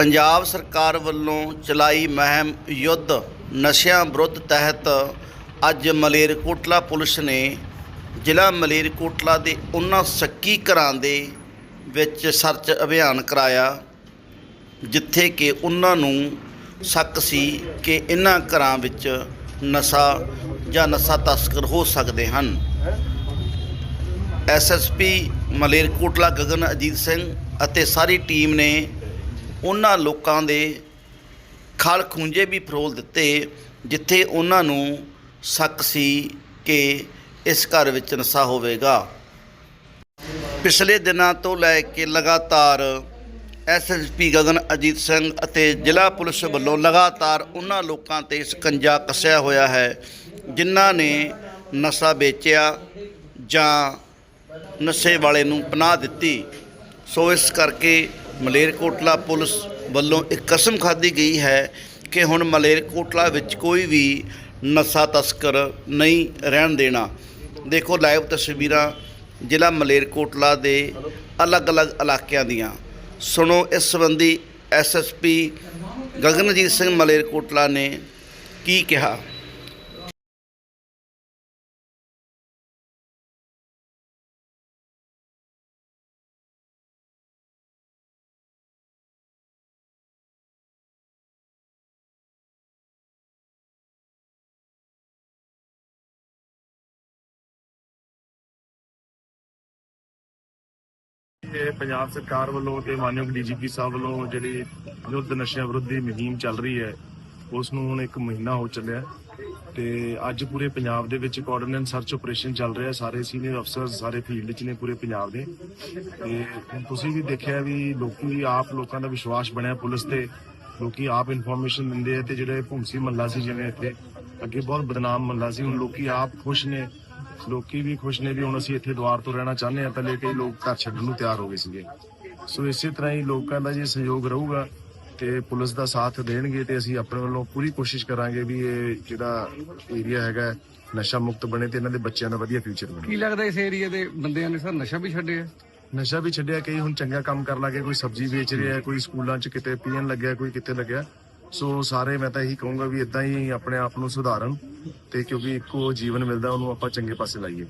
ਪੰਜਾਬ ਸਰਕਾਰ ਵੱਲੋਂ ਚਲਾਈ ਮਹਿਮ ਯੁੱਧ ਨਸ਼ਿਆਂ ਵਿਰੁੱਧ ਤਹਿਤ ਅੱਜ ਮਲੇਰਕੋਟਲਾ ਪੁਲਿਸ ਨੇ ਜ਼ਿਲ੍ਹਾ ਮਲੇਰਕੋਟਲਾ ਦੇ ਉਹਨਾਂ ਸੱਕੀ ਘਰਾਂ ਦੇ ਵਿੱਚ ਸਰਚ ਅਭਿਆਨ ਕਰਾਇਆ, ਜਿੱਥੇ ਕਿ ਉਹਨਾਂ ਨੂੰ ਸ਼ੱਕ ਸੀ ਕਿ ਇਹਨਾਂ ਘਰਾਂ ਵਿੱਚ ਨਸ਼ਾ ਜਾਂ ਨਸ਼ਾ ਤਸਕਰ ਹੋ ਸਕਦੇ ਹਨ। ਐਸਐਸਪੀ ਮਲੇਰਕੋਟਲਾ ਗਗਨ ਅਜੀਤ ਸਿੰਘ ਅਤੇ ਸਾਰੀ ਟੀਮ ਨੇ ਉਹਨਾਂ ਲੋਕਾਂ ਦੇ ਖਲ ਖੂੰਜੇ ਵੀ ਫਰੋਲ ਦਿੱਤੇ, ਜਿੱਥੇ ਉਹਨਾਂ ਨੂੰ ਸ਼ੱਕ ਸੀ ਕਿ ਇਸ ਘਰ ਵਿੱਚ ਨਸ਼ਾ ਹੋਵੇਗਾ। ਪਿਛਲੇ ਦਿਨਾਂ ਤੋਂ ਲੈ ਕੇ ਲਗਾਤਾਰ ਐਸਐਸਪੀ ਗਗਨ ਅਜੀਤ ਸਿੰਘ ਅਤੇ ਜ਼ਿਲ੍ਹਾ ਪੁਲਿਸ ਵੱਲੋਂ ਲਗਾਤਾਰ ਉਹਨਾਂ ਲੋਕਾਂ ਤੇ ਸਕੰਜਾ ਕੱਸਿਆ ਹੋਇਆ ਹੈ, ਜਿਨ੍ਹਾਂ ਨੇ ਨਸ਼ਾ ਵੇਚਿਆ ਜਾਂ ਨਸ਼ੇ ਵਾਲੇ ਨੂੰ ਪਨਾਹ ਦਿੱਤੀ। ਸੋ ਇਸ ਕਰਕੇ ਮਲੇਰਕੋਟਲਾ ਪੁਲਿਸ ਵੱਲੋਂ ਇੱਕ ਕਸਮ ਖਾਧੀ ਗਈ ਹੈ ਕਿ ਹੁਣ ਮਲੇਰਕੋਟਲਾ ਵਿੱਚ ਕੋਈ ਵੀ ਨਸ਼ਾ ਤਸਕਰ ਨਹੀਂ ਰਹਿਣ ਦੇਣਾ। ਦੇਖੋ ਲਾਈਵ ਤਸਵੀਰਾਂ ਜ਼ਿਲ੍ਹਾ ਮਲੇਰਕੋਟਲਾ ਦੇ ਅਲੱਗ-ਅਲੱਗ ਇਲਾਕਿਆਂ ਦੀਆਂ। ਸੁਣੋ ਇਸ ਸੰਬੰਧੀ ਐਸਐਸਪੀ ਗਗਨਜੀਤ ਸਿੰਘ ਮਲੇਰਕੋਟਲਾ ਨੇ ਕੀ ਕਿਹਾ? ਇਹ ਪੰਜਾਬ ਸਰਕਾਰ ਵੱਲੋਂ ਤੇ ਮਾਨਯੋਗ ਡੀਜੀਪੀ ਸਾਹਿਬ ਵੱਲੋਂ ਜਿਹੜੀ ਯੁੱਧ ਨਸ਼ਿਆਂ ਵਿਰੁੱਧੀ ਮੁਹਿੰਮ ਚੱਲ ਰਹੀ ਹੈ, ਉਸ ਨੂੰ ਹੁਣ ਇੱਕ ਮਹੀਨਾ ਹੋ ਚੱਲਿਆ ਤੇ ਅੱਜ ਪੂਰੇ ਪੰਜਾਬ ਦੇ ਵਿੱਚ ਕੋਆਰਡੀਨੇਟ ਸਰਚ ਆਪਰੇਸ਼ਨ ਚੱਲ ਰਿਹਾ ਸਾਰੇ ਸੀਨੀਅਰ ਅਫਸਰ ਸਾਰੇ ਫੀਲਡ 'ਚ ਨੇ ਪੂਰੇ ਪੰਜਾਬ ਦੇ। ਤੇ ਹੁਣ ਤੁਸੀਂ ਵੀ ਦੇਖਿਆ ਵੀ ਲੋਕੀ ਆਪ ਲੋਕਾਂ ਦਾ ਵਿਸ਼ਵਾਸ ਬਣਿਆ ਪੁਲਿਸ ਤੇ, ਲੋਕੀ ਆਪ ਇਨਫੋਰਮੇਸ਼ਨ ਦਿੰਦੇ ਆ ਤੇ ਜਿਹੜੇ ਭੁੰਸੀ ਮੱਲਾ ਸੀ ਜਿਵੇਂ ਇੱਥੇ, ਅੱਗੇ ਬਹੁਤ ਬਦਨਾਮ ਮੱਲਾ ਸੀ, ਹੁਣ ਲੋਕੀ ਆਪ ਖੁਸ਼ ਨੇ ਲੋਕੀ ਵੀ ਖੁਸ਼ ਨੇ ਵੀ ਹੁਣ ਅਸੀਂ ਇੱਥੇ ਦੁਆਰ ਤੋਂ ਰਹਿਣਾ ਚਾਹੁੰਦੇ ਆ ਪਹਿਲੇ ਕਈ ਲੋਕ ਘਰ ਛੱਡਣ ਨੂੰ ਤਿਆਰ ਹੋ ਗਏ ਸੀਗੇ। ਸੋ ਇਸੇ ਤਰ੍ਹਾਂ ਹੀ ਲੋਕਾਂ ਦਾ ਜੇ ਸਹਿਯੋਗ ਰਹੂਗਾ ਤੇ ਪੁਲਿਸ ਦਾ ਸਾਥ ਦੇਣਗੇ ਤੇ ਅਸੀਂ ਆਪਣੇ ਵੱਲੋਂ ਪੂਰੀ ਕੋਸ਼ਿਸ਼ ਕਰਾਂਗੇ ਵੀ ਇਹ ਜਿਹੜਾ ਏਰੀਆ ਹੈਗਾ ਨਸ਼ਾ ਮੁਕਤ ਬਣੇ ਤੇ ਇਹਨਾਂ ਦੇ ਬੱਚਿਆਂ ਦਾ ਵਧੀਆ ਫਿਊਚਰ ਬਣੇ। ਕੀ ਲੱਗਦਾ ਇਸ ਏਰੀਆ ਦੇ ਬੰਦਿਆਂ ਨੇ ਸਰ ਨਸ਼ਾ ਵੀ ਛੱਡਿਆ? ਨਸ਼ਾ ਵੀ ਛੱਡਿਆ ਕਈ ਹੁਣ ਚੰਗਾ ਕੰਮ ਕਰ ਲੱਗੇ ਕੋਈ ਸਬਜ਼ੀ ਵੇਚ ਰਿਹਾ ਕੋਈ ਸਕੂਲਾਂ 'ਚ ਕਿਤੇ ਪੀਣ ਲੱਗਿਆ ਕੋਈ ਕਿਤੇ ਲੱਗਿਆ। ਸੋ ਸਾਰੇ ਮੈਂ ਤਾਂ ਇਹੀ ਕਹੂੰਗਾ ਵੀ ਇਦਾਂ ਹੀ ਆਪਣੇ ਆਪ ਨੂੰ ਸੁਧਾਰਨ ਤੇ ਕਿਉਂਕਿ ਇੱਕੋ ਜੀਵਨ ਮਿਲਦਾ, ਉਹਨੂੰ ਆਪਾਂ ਚੰਗੇ ਪਾਸੇ ਲਾਈਏ।